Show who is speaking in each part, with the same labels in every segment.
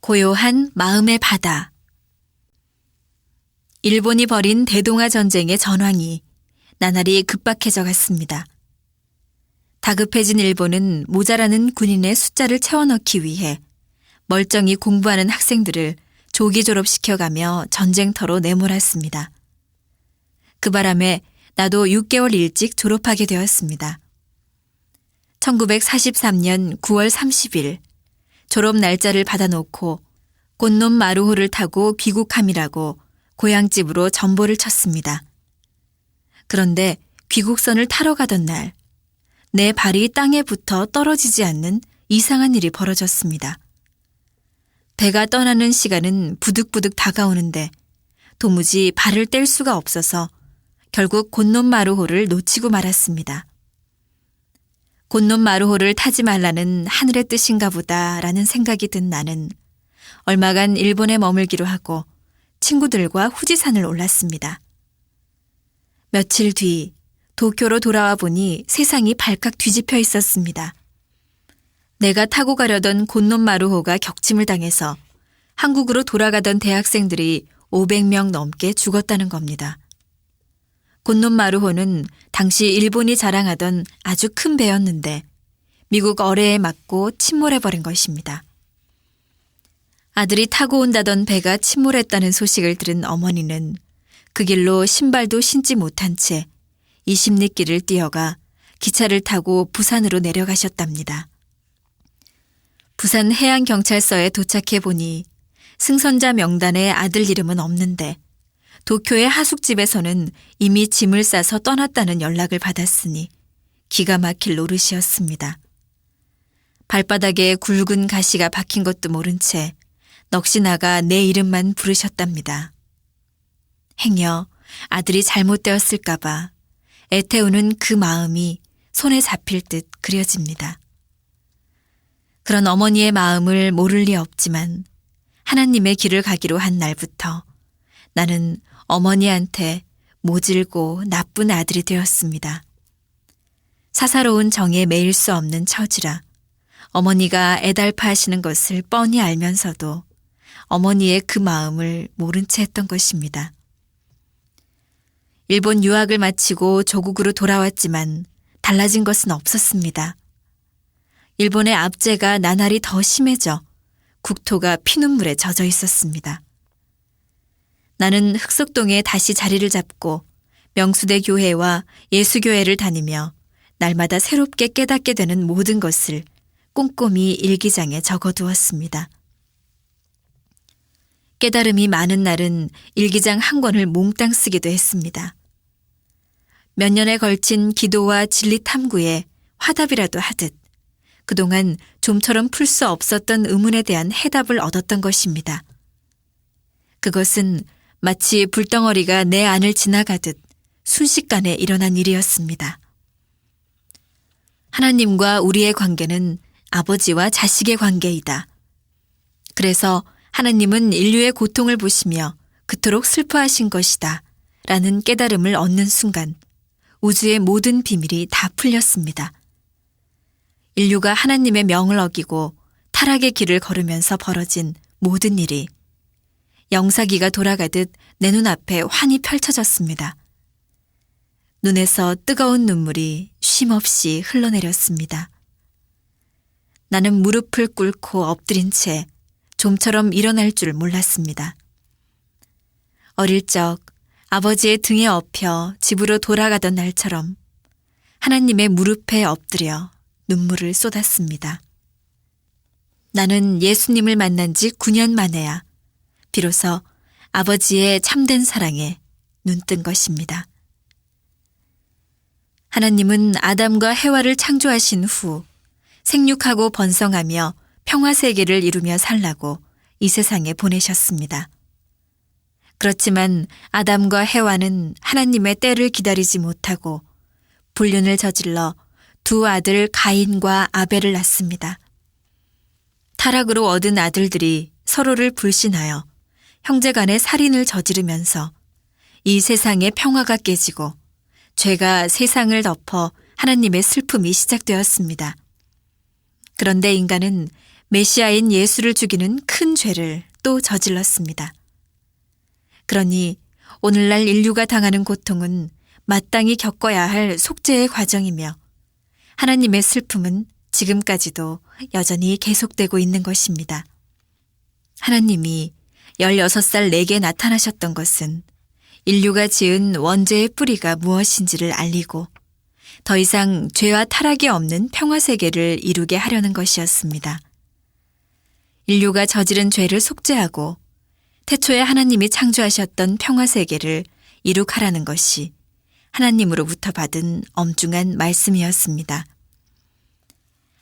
Speaker 1: 고요한 마음의 바다. 일본이 벌인 대동아 전쟁의 전황이 나날이 급박해져 갔습니다. 다급해진 일본은 모자라는 군인의 숫자를 채워넣기 위해 멀쩡히 공부하는 학생들을 조기 졸업시켜가며 전쟁터로 내몰았습니다. 그 바람에 나도 6개월 일찍 졸업하게 되었습니다. 1943년 9월 30일 졸업 날짜를 받아놓고 꽃놈 마루호를 타고 귀국함이라고 고향집으로 전보를 쳤습니다. 그런데 귀국선을 타러 가던 날, 내 발이 땅에 붙어 떨어지지 않는 이상한 일이 벌어졌습니다. 배가 떠나는 시간은 부득부득 다가오는데 도무지 발을 뗄 수가 없어서 결국 곤놈 마루호를 놓치고 말았습니다. 곤놈 마루호를 타지 말라는 하늘의 뜻인가 보다라는 생각이 든 나는 얼마간 일본에 머물기로 하고 친구들과 후지산을 올랐습니다. 며칠 뒤 도쿄로 돌아와 보니 세상이 발칵 뒤집혀 있었습니다. 내가 타고 가려던 곤놈 마루호가 격침을 당해서 한국으로 돌아가던 대학생들이 500명 넘게 죽었다는 겁니다. 곤놈 마루호는 당시 일본이 자랑하던 아주 큰 배였는데 미국 어뢰에 맞고 침몰해버린 것입니다. 아들이 타고 온다던 배가 침몰했다는 소식을 들은 어머니는 그 길로 신발도 신지 못한 채 20리길을 뛰어가 기차를 타고 부산으로 내려가셨답니다. 부산 해양경찰서에 도착해 보니 승선자 명단에 아들 이름은 없는데 도쿄의 하숙집에서는 이미 짐을 싸서 떠났다는 연락을 받았으니 기가 막힐 노릇이었습니다. 발바닥에 굵은 가시가 박힌 것도 모른 채 넋이 나가 내 이름만 부르셨답니다. 행여 아들이 잘못되었을까봐 애태우는 그 마음이 손에 잡힐 듯 그려집니다. 그런 어머니의 마음을 모를 리 없지만 하나님의 길을 가기로 한 날부터 나는 어머니한테 모질고 나쁜 아들이 되었습니다. 사사로운 정에 매일 수 없는 처지라 어머니가 애달파하시는 것을 뻔히 알면서도 어머니의 그 마음을 모른 채 했던 것입니다. 일본 유학을 마치고 조국으로 돌아왔지만 달라진 것은 없었습니다. 일본의 압제가 나날이 더 심해져 국토가 피눈물에 젖어 있었습니다. 나는 흑석동에 다시 자리를 잡고 명수대 교회와 예수교회를 다니며 날마다 새롭게 깨닫게 되는 모든 것을 꼼꼼히 일기장에 적어두었습니다. 깨달음이 많은 날은 일기장 한 권을 몽땅 쓰기도 했습니다. 몇 년에 걸친 기도와 진리 탐구에 화답이라도 하듯 그동안 좀처럼 풀 수 없었던 의문에 대한 해답을 얻었던 것입니다. 그것은 마치 불덩어리가 내 안을 지나가듯 순식간에 일어난 일이었습니다. 하나님과 우리의 관계는 아버지와 자식의 관계이다. 그래서 하나님은 인류의 고통을 보시며 그토록 슬퍼하신 것이다. 라는 깨달음을 얻는 순간 우주의 모든 비밀이 다 풀렸습니다. 인류가 하나님의 명을 어기고 타락의 길을 걸으면서 벌어진 모든 일이 영사기가 돌아가듯 내 눈앞에 환히 펼쳐졌습니다. 눈에서 뜨거운 눈물이 쉼없이 흘러내렸습니다. 나는 무릎을 꿇고 엎드린 채 좀처럼 일어날 줄 몰랐습니다. 어릴 적 아버지의 등에 엎여 집으로 돌아가던 날처럼 하나님의 무릎에 엎드려 눈물을 쏟았습니다. 나는 예수님을 만난 지 9년 만에야 비로소 아버지의 참된 사랑에 눈뜬 것입니다. 하나님은 아담과 해와를 창조하신 후 생육하고 번성하며 평화 세계를 이루며 살라고 이 세상에 보내셨습니다. 그렇지만 아담과 해와는 하나님의 때를 기다리지 못하고 불륜을 저질러 두 아들 가인과 아벨을 낳습니다. 타락으로 얻은 아들들이 서로를 불신하여 형제 간의 살인을 저지르면서 이 세상의 평화가 깨지고 죄가 세상을 덮어 하나님의 슬픔이 시작되었습니다. 그런데 인간은 메시아인 예수를 죽이는 큰 죄를 또 저질렀습니다. 그러니 오늘날 인류가 당하는 고통은 마땅히 겪어야 할 속죄의 과정이며 하나님의 슬픔은 지금까지도 여전히 계속되고 있는 것입니다. 하나님이 16살 내게 나타나셨던 것은 인류가 지은 원죄의 뿌리가 무엇인지를 알리고 더 이상 죄와 타락이 없는 평화 세계를 이루게 하려는 것이었습니다. 인류가 저지른 죄를 속죄하고 태초에 하나님이 창조하셨던 평화 세계를 이룩하라는 것이 하나님으로부터 받은 엄중한 말씀이었습니다.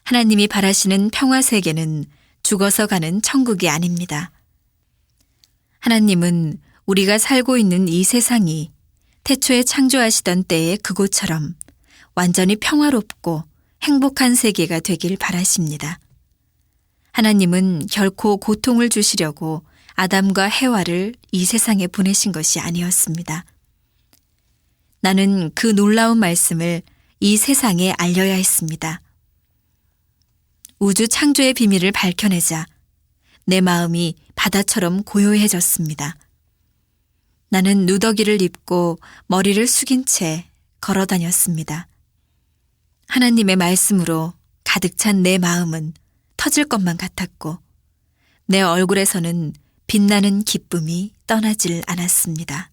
Speaker 1: 하나님이 바라시는 평화 세계는 죽어서 가는 천국이 아닙니다. 하나님은 우리가 살고 있는 이 세상이 태초에 창조하시던 때의 그곳처럼 완전히 평화롭고 행복한 세계가 되길 바라십니다. 하나님은 결코 고통을 주시려고 아담과 해와를 이 세상에 보내신 것이 아니었습니다. 나는 그 놀라운 말씀을 이 세상에 알려야 했습니다. 우주 창조의 비밀을 밝혀내자 내 마음이 바다처럼 고요해졌습니다. 나는 누더기를 입고 머리를 숙인 채 걸어 다녔습니다. 하나님의 말씀으로 가득 찬 내 마음은 터질 것만 같았고 내 얼굴에서는 빛나는 기쁨이 떠나질 않았습니다.